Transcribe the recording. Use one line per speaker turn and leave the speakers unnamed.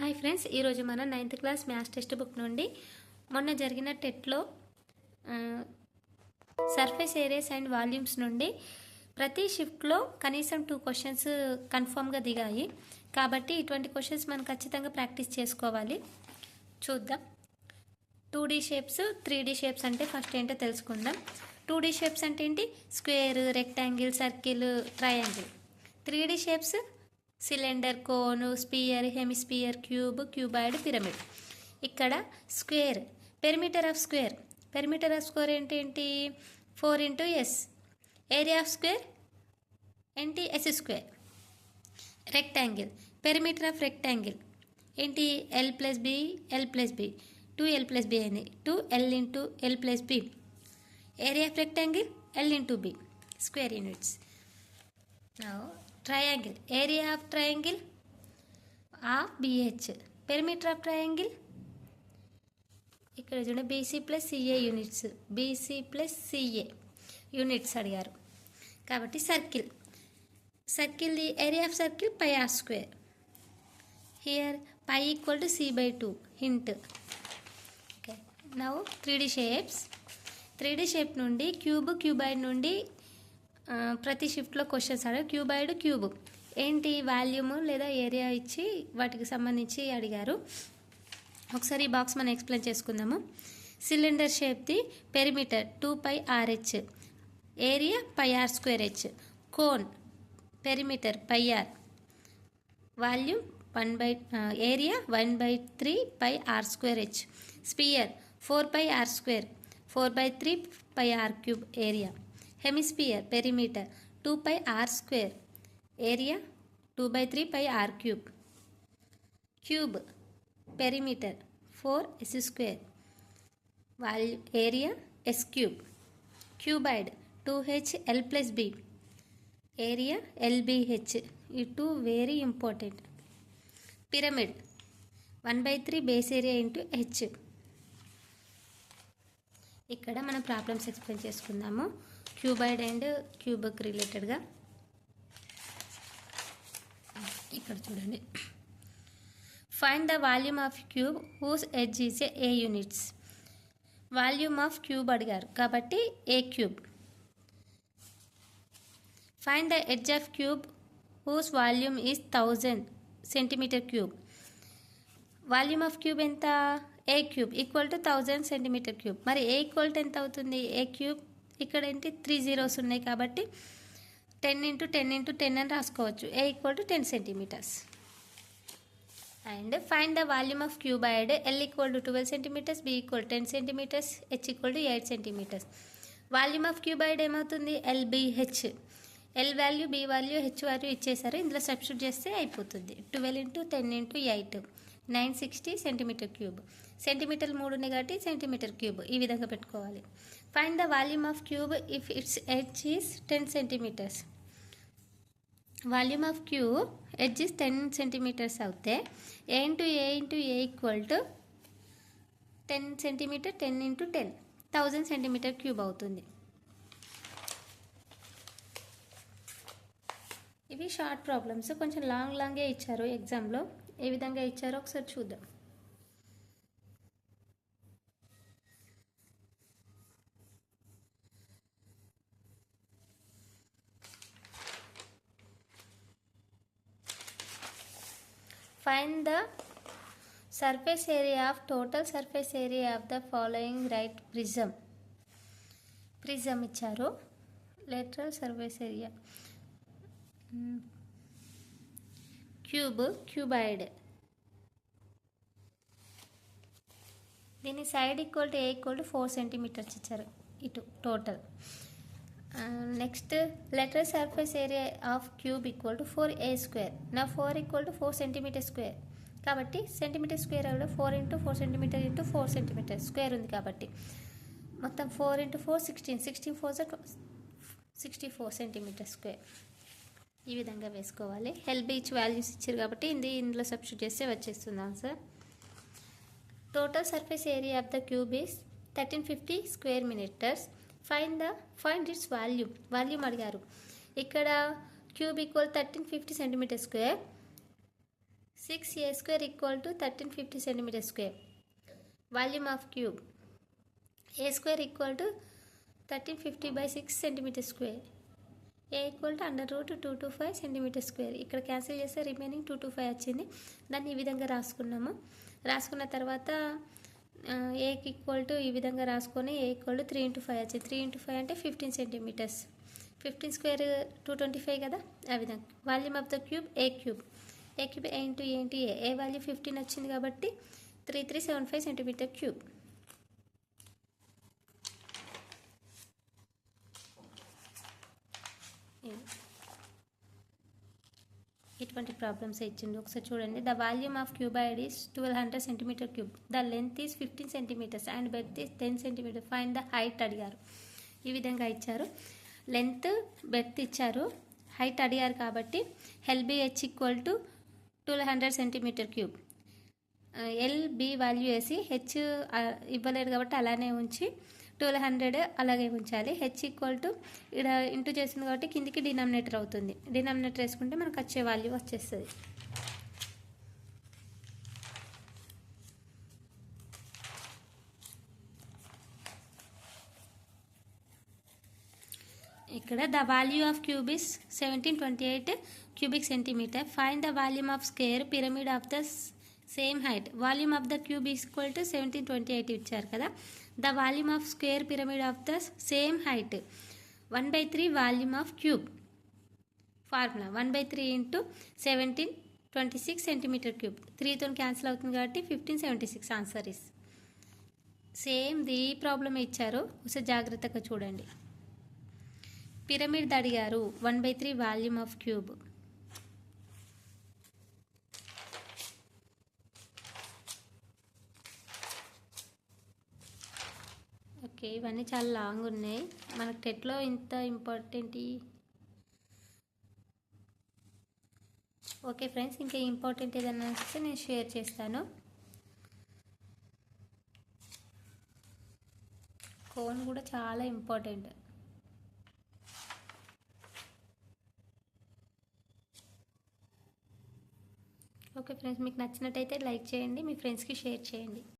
Hi friends ఈరోజు మనం ninth class maths text book నుండి మొన్న జరిగిన టెట్లో సర్ఫేస్ ఏరియాస్ అండ్ వాల్యూమ్స్ నుండి ప్రతి షిఫ్ట్లో కనీసం టూ క్వశ్చన్స్ కన్ఫామ్గా దిగాయి. కాబట్టి ఇటువంటి క్వశ్చన్స్ మనం ఖచ్చితంగా ప్రాక్టీస్ చేసుకోవాలి. చూద్దాం. Two D shapes three D shapes అంటే ఫస్ట్ ఏంటో తెలుసుకుందాం. టూ డీ షేప్స్ అంటే ఏంటి? Square rectangle circle triangle three D shapes cylinder cone sphere hemisphere cube cuboid pyramid. ఇక్కడ square perimeter of square. Perimeter of square ఏంటి? Four into S. Area of square? ఏంటి? S square. Rectangle. Perimeter of rectangle. ఏంటి? L plus B L plus B. Two L plus B అయింది. Two L into L plus B. Area of rectangle? L into B. Square units. Triangle area of triangle of bh perimeter of triangle. ఇక్కడ చూడండి BC plus CA units BC plus CA units అడిగారు. కాబట్టి circle circle the area of circle pi R square here pi equal to C by two hint okay now three D shapes three D shape నుండి cube cuboid నుండి ప్రతి షిఫ్ట్లో questions అడిగారు cuboid cube. ఏంటి volume లేదా area ఇచ్చి వాటికి సంబంధించి అడిగారు. ఒకసారి ఈ బాక్స్ మనం ఎక్స్ప్లెయిన్ చేసుకుందాము. Cylinder షేప్ది perimeter two pi R H area pi R square H. Cone perimeter pi R. Volume one by area one by three pi R square H. Sphere four pi R square. Four by three pi R cube area. Hemisphere perimeter two pi R square. Area two by three pi R cube. Cube perimeter four S square. Value area S cube. Cuboid two H L plus B. Area L B H ఈ two very important. Pyramid one by three base area into H. ఇక్కడ మనం problems explain చేసుకుందాము. Cuboid and క్యూబక్ రిలేటెడ్గా. ఇక్కడ చూడండి. Find the volume of cube whose edge is A units volume of cube అడిగారు. కాబట్టి A cube find the edge of cube whose volume is thousand centimetre cube volume of cube ఎంత? A cube equal to thousand centimetre cube మరి A equal to ఎంత అవుతుంది? ఏ cube ఇక్కడ ఏంటి three zeros ఉన్నాయి కాబట్టి ten into ten into ten అని రాసుకోవచ్చు. A equal to ten centimetres and find the volume of cuboid L equal to twelve centimetres B equal ten centimetres H equal to eight centimetres volume of cuboid ఏమవుతుంది? L B H L value B value H value ఇచ్చేసారు. ఇందులో substitute చేస్తే అయిపోతుంది. Twelve into ten into eight nine sixty centimetre cube. Centimetre మూడు ఉన్నాయి కాబట్టి centimetre cube. ఈ విధంగా పెట్టుకోవాలి. Find the volume of cube if its edge is ten centimetres volume of cube edge is ten centimetres అవుతే A into A into A equal to ten centimetre ten into ten thousand centimetre cube అవుతుంది. ఇవి short problems కొంచెం long లాంగే ఇచ్చారు ఎగ్జామ్లో ఏ విధంగా ఇచ్చారో ఒకసారి చూద్దాం. Find the surface area of total surface area of the following right prism prism ఇచ్చారు. Lateral surface area cube cuboid దీని side equal to A equal to four centimetres ఇచ్చారు. ఇటు total. Next lateral surface area of cube equal to four A square. నా four equal to four centimetre square. కాబట్టి centimetre square అవ్వడం four into four centimetre into four centimetre square ఉంది కాబట్టి. మొత్తం four into four sixteen. Sixteen four sixty four centimetre square. ఈ విధంగా వేసుకోవాలి. Help ఇచ్ వాల్యూస్ ఇచ్చారు కాబట్టి ఇది ఇందులో సబ్స్టిట్యూట్ చేస్తే వచ్చేస్తుంది answer total surface area of the cube is thirteen fifty square metres find the find its volume volume అడిగారు. ఇక్కడ cube equal thirteen fifty centimetre square six A square equal to thirteen fifty centimetre square volume of cube A square equal to thirteen fifty by six centimetre square A equal to under root two two five centimetre square ఇక్కడ cancel చేస్తే remaining two two five వచ్చింది. దాన్ని ఈ విధంగా రాసుకున్నాము. రాసుకున్న తర్వాత ఏకి ఈక్వల్ టు ఈ విధంగా రాసుకొని A equal to three into five వచ్చింది. త్రీ ఇంటూ ఫైవ్ అంటే fifteen centimetres fifteen square two twenty five కదా? ఆ విధంగా. Volume of the cube A cube A cube A into ఏంటి ఏ ఏ వాల్యూ ఫిఫ్టీన్ వచ్చింది కాబట్టి three three seven five centimetre cube ఇటువంటి problems ఇచ్చింది ఒకసారి చూడండి. The volume of cuboid is twelve hundred centimetre cube the length is fifteen centimetres and breadth is ten centimetre find the height అడిగారు. ఈ విధంగా ఇచ్చారు. లెంత్ బెర్త్ ఇచ్చారు. Height అడిగారు కాబట్టి L B H equal to twelve hundred centimetre cube L B value వేసి H ఇవ్వలేదు కాబట్టి అలానే ఉంచి ట్వెల్వ్ హండ్రెడ్ అలాగే ఉంచాలి. హెచ్ ఈక్వల్ టు ఇక్కడ ఇంటూ చేసింది కాబట్టి కిందికి డినామినేటర్ అవుతుంది. డినామినేటర్ వేసుకుంటే మనకు వచ్చే వాల్యూ వచ్చేస్తుంది. ఇక్కడ the value of cube is seventeen twenty eight cubic centimetre find the volume of square pyramid of the same height volume of the cube equal to seventeen twenty eight ఇచ్చారు కదా. The volume of square pyramid of the same height one by three volume of cube formula one by three into seventeen twenty six centimetre cube త్రీతో cancel అవుతుంది కాబట్టి fifteen seventy six answer is same the problem ఇచ్చారు. ఒకసారి జాగ్రత్తగా చూడండి. Pyramid అడిగారు. One by three volume of cube okay ఇవన్నీ చాలా long ఉన్నాయి. మనకు టెట్లో ఇంత ఇంపార్టెంట్ ఓకే ఫ్రెండ్స్ ఇంకా ఇంపార్టెంట్ ఏదన్నా వస్తే నేను షేర్ చేస్తాను. కోన్ కూడా చాలా ఇంపార్టెంట్ ఓకే ఫ్రెండ్స్ మీకు నచ్చినట్టయితే లైక్ చేయండి మీ ఫ్రెండ్స్కి షేర్ చేయండి.